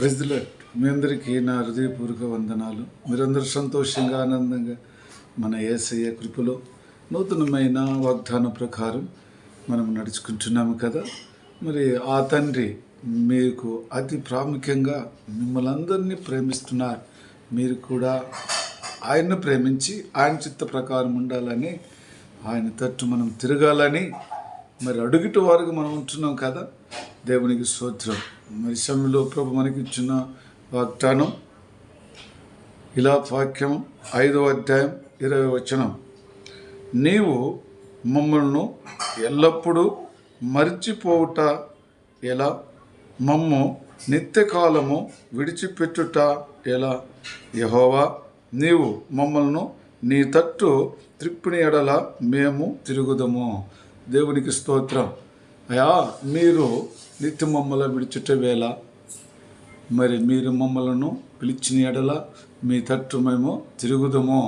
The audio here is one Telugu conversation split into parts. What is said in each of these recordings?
ప్రజల మీ అందరికీ నా హృదయపూర్వక వందనాలు. మీరందరూ సంతోషంగా ఆనందంగా మన ఏసయ్య కృపలో నూతనమైన వాగ్దానం ప్రకారం మనం నడుచుకుంటున్నాము కదా. మరి ఆ తండ్రి మీకు అతి ప్రాముఖ్యంగా మిమ్మల్ని అందరినీ ప్రేమిస్తున్నారు. మీరు కూడా ఆయన్ను ప్రేమించి ఆయన చిత్త ప్రకారం ఉండాలని ఆయన తట్టు మనం తిరగాలని మరి అడుగుట వారికి మనం ఉంటున్నాం కదా. దేవునికి స్తోత్రం. మరి సమయంలో ప్రభు మనకిచ్చిన వాగ్దానం ఇలా వాక్యం ఐదవ అధ్యాయం ఇరవై వచనం. నీవు మమ్మల్ని ఎల్లప్పుడూ మరిచిపోవుట ఎలా? మమ్ము నిత్యకాలము విడిచిపెట్టుట ఎలా? యహోవా నీవు మమ్మల్ని నీ తట్టు త్రిప్పిని ఎడల మేము తిరుగుదము. దేవునికి స్తోత్రం. అయా మీరు నిత్య మమ్మల విడిచుట వేళ మరి మీరు మమ్మలను పిలిచిన ఎడల మీ తట్టు మేము తిరుగుదము.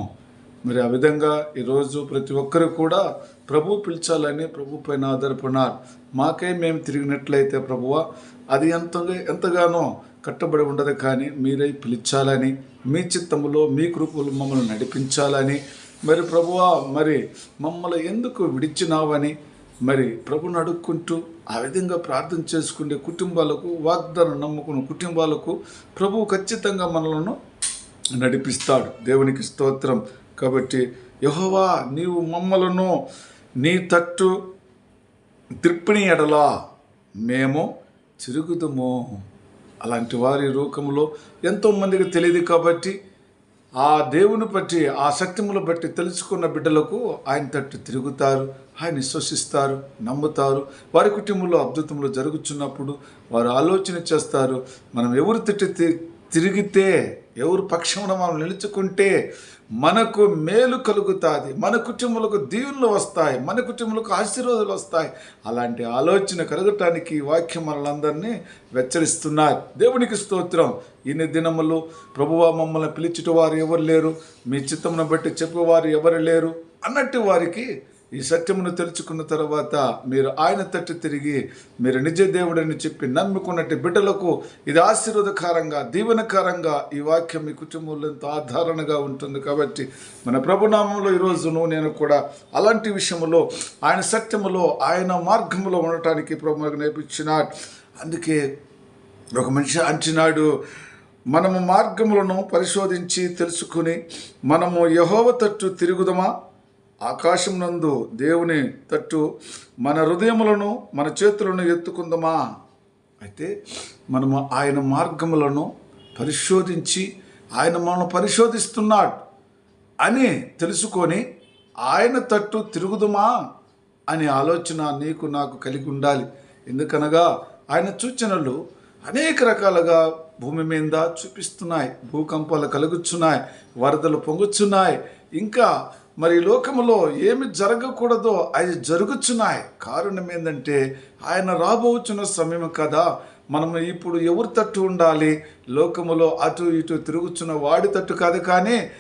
మరి ఆ విధంగా ఈరోజు ప్రతి ఒక్కరు కూడా ప్రభు పిలిచాలని ప్రభు పైన ఆధారపడినారు. మాకే మేము తిరిగినట్లయితే ప్రభువ అది ఎంతగా ఎంతగానో కట్టబడి ఉండదు కానీ మీరై పిలిచాలని మీ చిత్తములో మీ కృపలు మమ్మల్ని నడిపించాలని మరి ప్రభువ మరి మమ్మల్ని ఎందుకు విడిచినావని మరి ప్రభుని అడుక్కుంటూ ఆ విధంగా ప్రార్థన చేసుకునే కుటుంబాలకు వాగ్దానం నమ్ముకున్న కుటుంబాలకు ప్రభు ఖచ్చితంగా మనలను నడిపిస్తాడు. దేవునికి స్తోత్రం. కాబట్టి యహోవా నీవు మమ్మలను నీ తట్టు త్రిప్పిణి ఎడలా మేము తిరుగుదము. అలాంటి వారి రూపంలో ఎంతోమందికి తెలియదు కాబట్టి ఆ దేవుని బట్టి ఆ సత్యములు బట్టి తెలుసుకున్న బిడ్డలకు ఆయన తట్టు తిరుగుతారు ఆయన విశ్వసిస్తారు నమ్ముతారు. వారి కుటుంబంలో అద్భుతములు జరుగుతున్నప్పుడు వారు ఆలోచన చేస్తారు మనం ఎవరు తిట్టి తి- తిరిగితే ఎవరు పక్షమున మనం నిలుచుకుంటే మనకు మేలు కలుగుతుంది మన కుటుంబాలకు దీవులు వస్తాయి మన కుటుంబాలకు ఆశీర్వాదాలు వస్తాయి. అలాంటి ఆలోచన కలగటానికి వాక్యం మనలందరినీ వెచ్చరిస్తున్నారు. దేవునికి స్తోత్రం. ఇన్ని దినములు ప్రభువా మమ్మల్ని పిలిచిట వారు ఎవరు లేరు? మీ చిత్తమును బట్టి చెప్పేవారు ఎవరు లేరు? అన్నట్టు వారికి ఈ సత్యమును తెలుసుకున్న తర్వాత మీరు ఆయన తట్టు తిరిగి మీరు నిజ దేవుడని చెప్పి నమ్ముకున్నట్టు బిడ్డలకు ఇది ఆశీర్వాదకరంగా దీవెనకరంగా ఈ వాక్యం మీ కుటుంబంలో ఎంతో ఆధారణగా ఉంటుంది కాబట్టి మన ప్రభునామంలో ఈరోజును నేను కూడా అలాంటి విషయంలో ఆయన సత్యములో ఆయన మార్గములో ఉండటానికి ప్రభు నేర్పించిన అందుకే ఒక మనిషి అంచినాడు. మనము మార్గములను పరిశోధించి తెలుసుకుని మనము యహోవ తట్టు తిరుగుదమా? ఆకాశం నందు దేవుని తట్టు మన హృదయములను మన చేతులను ఎత్తుకుందామా? అయితే మనము ఆయన మార్గములను పరిశోధించి ఆయన మనల్ని పరిశోధిస్తున్నాడు అని తెలుసుకొని ఆయన తట్టు తిరుగుదుమా అనే ఆలోచన నీకు నాకు కలిగి ఉండాలి. ఎందుకనగా ఆయన సూచనలు అనేక రకాలుగా భూమి మీద చూపిస్తున్నాయి. భూకంపాలు కలుగుచున్నాయి వరదలు పొంగుచున్నాయి. ఇంకా మరి లోకములో ఏమి జరగకూడదో అది జరుగుచున్నాయి. కారణం ఏంటంటే ఆయన రాబోచున్న సమయం కదా. మనము ఇప్పుడు ఎవరి తట్టు ఉండాలి? లోకములో అటు ఇటు తిరుగుచున్న వాడి తట్టు కాదు కానీ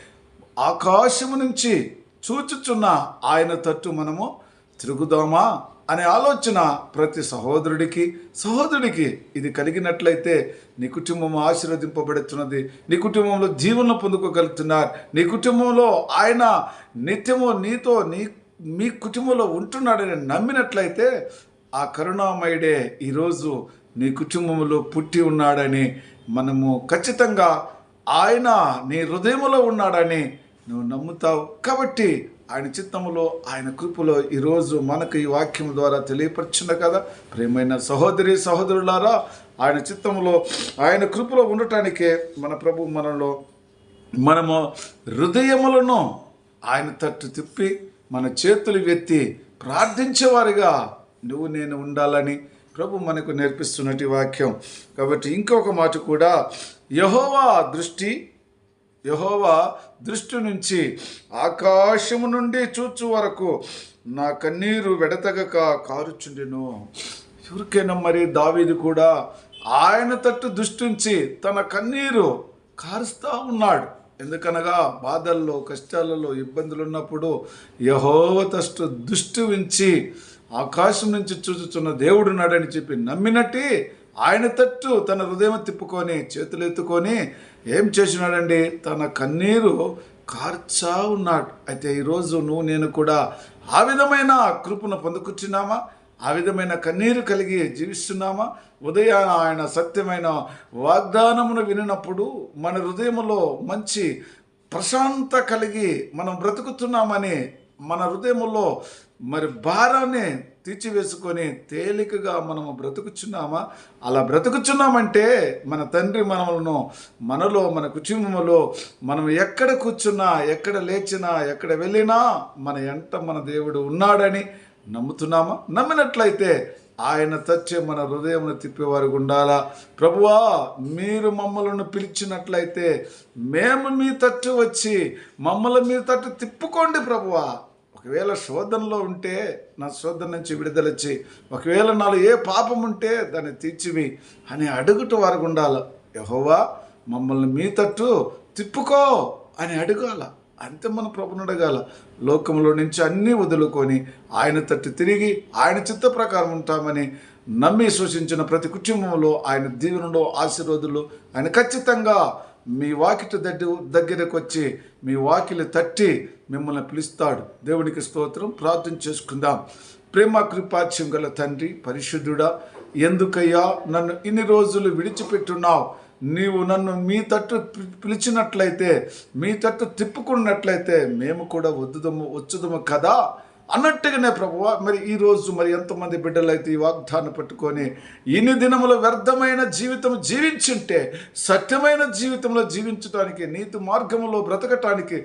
ఆకాశము నుంచి చూచుచున్న ఆయన తట్టు మనము తిరుగుదామా అనే ఆలోచన ప్రతి సహోదరుడికి సహోదరుడికి ఇది కలిగినట్లయితే నీ కుటుంబం ఆశీర్వదింపబడుతున్నది. నీ కుటుంబంలో జీవనం పొందుకోగలుగుతున్నారు. నీ కుటుంబంలో ఆయన నిత్యము నీతో నీ మీ కుటుంబంలో ఉంటున్నాడని నమ్మినట్లయితే ఆ కరుణామయుడే ఈరోజు నీ కుటుంబంలో పుట్టి ఉన్నాడని మనము ఖచ్చితంగా ఆయన నీ హృదయంలో ఉన్నాడని నువ్వు నమ్ముతావు. కాబట్టి ఆయన చిత్తములో ఆయన కృపలో ఈరోజు మనకు ఈ వాక్యం ద్వారా తెలియపరిచింది కదా. ప్రేమైన సహోదరి సహోదరులారా ఆయన చిత్తములో ఆయన కృపలో ఉండటానికే మన ప్రభు మనలో మనము హృదయములను ఆయన తట్టు తిప్పి మన చేతులు ఎత్తి ప్రార్థించేవారిగా నువ్వు నేను ఉండాలని ప్రభు మనకు నేర్పిస్తున్నటి వాక్యం. కాబట్టి ఇంకొక మాట కూడా యహోవా దృష్టి యహోవా దృష్టి నుంచి ఆకాశము నుండి చూచు వరకు నా కన్నీరు వెడతగక కారుచుండెను. ఎవరికైనా మరి దావీది కూడా ఆయన తట్టు దృష్టించి తన కన్నీరు కారుస్తూ ఉన్నాడు. ఎందుకనగా బాధల్లో కష్టాలలో ఇబ్బందులు ఉన్నప్పుడు యహోవతష్ట దుష్టి దృష్టి ఉంచి ఆకాశం నుంచి చూచుచున్న దేవుడు నాడని చెప్పి నమ్మినట్టి ఆయన తట్టు తన హృదయం తిప్పుకొని చేతులు ఎత్తుకొని ఏం చేసినాడండి? తన కన్నీరు కార్చా ఉన్నాడు. అయితే ఈరోజు నువ్వు నేను కూడా ఆ విధమైన కృపను పొందుకుంటున్నామా ఆ విధమైన కన్నీరు కలిగి జీవిస్తున్నామా? ఉదయాన ఆయన సత్యమైన వాగ్దానమును వినినప్పుడు మన హృదయంలో మంచి ప్రశాంత కలిగి మనం బ్రతుకుతున్నామని మన హృదయంలో మరి భారాన్ని తీర్చివేసుకొని తేలికగా మనము బ్రతుకుచున్నామా? అలా బ్రతుకుచున్నామంటే మన తండ్రి మనములను మనలో మన కుటుంబంలో మనం ఎక్కడ కూర్చున్నా ఎక్కడ లేచినా ఎక్కడ వెళ్ళినా మన ఎంట మన దేవుడు ఉన్నాడని నమ్ముతున్నామా? నమ్మినట్లయితే ఆయన తచ్చే మన హృదయమును తిప్పేవారు ఉండాలా? ప్రభువా మీరు మమ్మలను పిలిచినట్లయితే మేము మీ తట్టు వచ్చి మమ్మల్ని మీ తట్టు తిప్పుకోండి ప్రభువా. ఒకవేళ శోధనలో ఉంటే నా శోధన నుంచి విడుదలచ్చి ఒకవేళ నాలో ఏ పాపం ఉంటే దాన్ని తీర్చివి అని అడుగుట వారు ఉండాలి? యహోవా మమ్మల్ని మీ తట్టు తిప్పుకో అని అడగాల. అంతే మన ప్రభుని అడగాల లోకంలో నుంచి అన్నీ వదులుకొని ఆయన తట్టు తిరిగి ఆయన చిత్త ప్రకారం ఉంటామని నమ్మి సూచించిన ప్రతి కుటుంబంలో ఆయన దీవెనలో ఆశీర్వాదులు ఆయన ఖచ్చితంగా మీ వాకిట దగ్గర దగ్గరకు వచ్చి మీ వాకిలి తట్టి మిమ్మల్ని పిలుస్తాడు. దేవునికి స్తోత్రం. ప్రార్థన చేసుకుందాం. ప్రేమ కృపాచ్యం గల తండ్రి పరిశుద్ధుడా ఎందుకయ్యా నన్ను ఇన్ని రోజులు విడిచిపెట్టున్నావు? నీవు నన్ను మీ తట్టు పి- పిలిచినట్లయితే మీ తట్టు తిప్పుకున్నట్లయితే మేము కూడా వద్దుదము వచ్చుదము కదా? అన్నట్టుగానే ప్రభువ మరి ఈ రోజు మరి ఎంతమంది బిడ్డలైతే ఈ వాగ్దానం పట్టుకొని ఇన్ని దినముల వ్యర్థమైన జీవితం జీవించుంటే సత్యమైన జీవితంలో జీవించడానికి నీతి మార్గంలో బ్రతకటానికి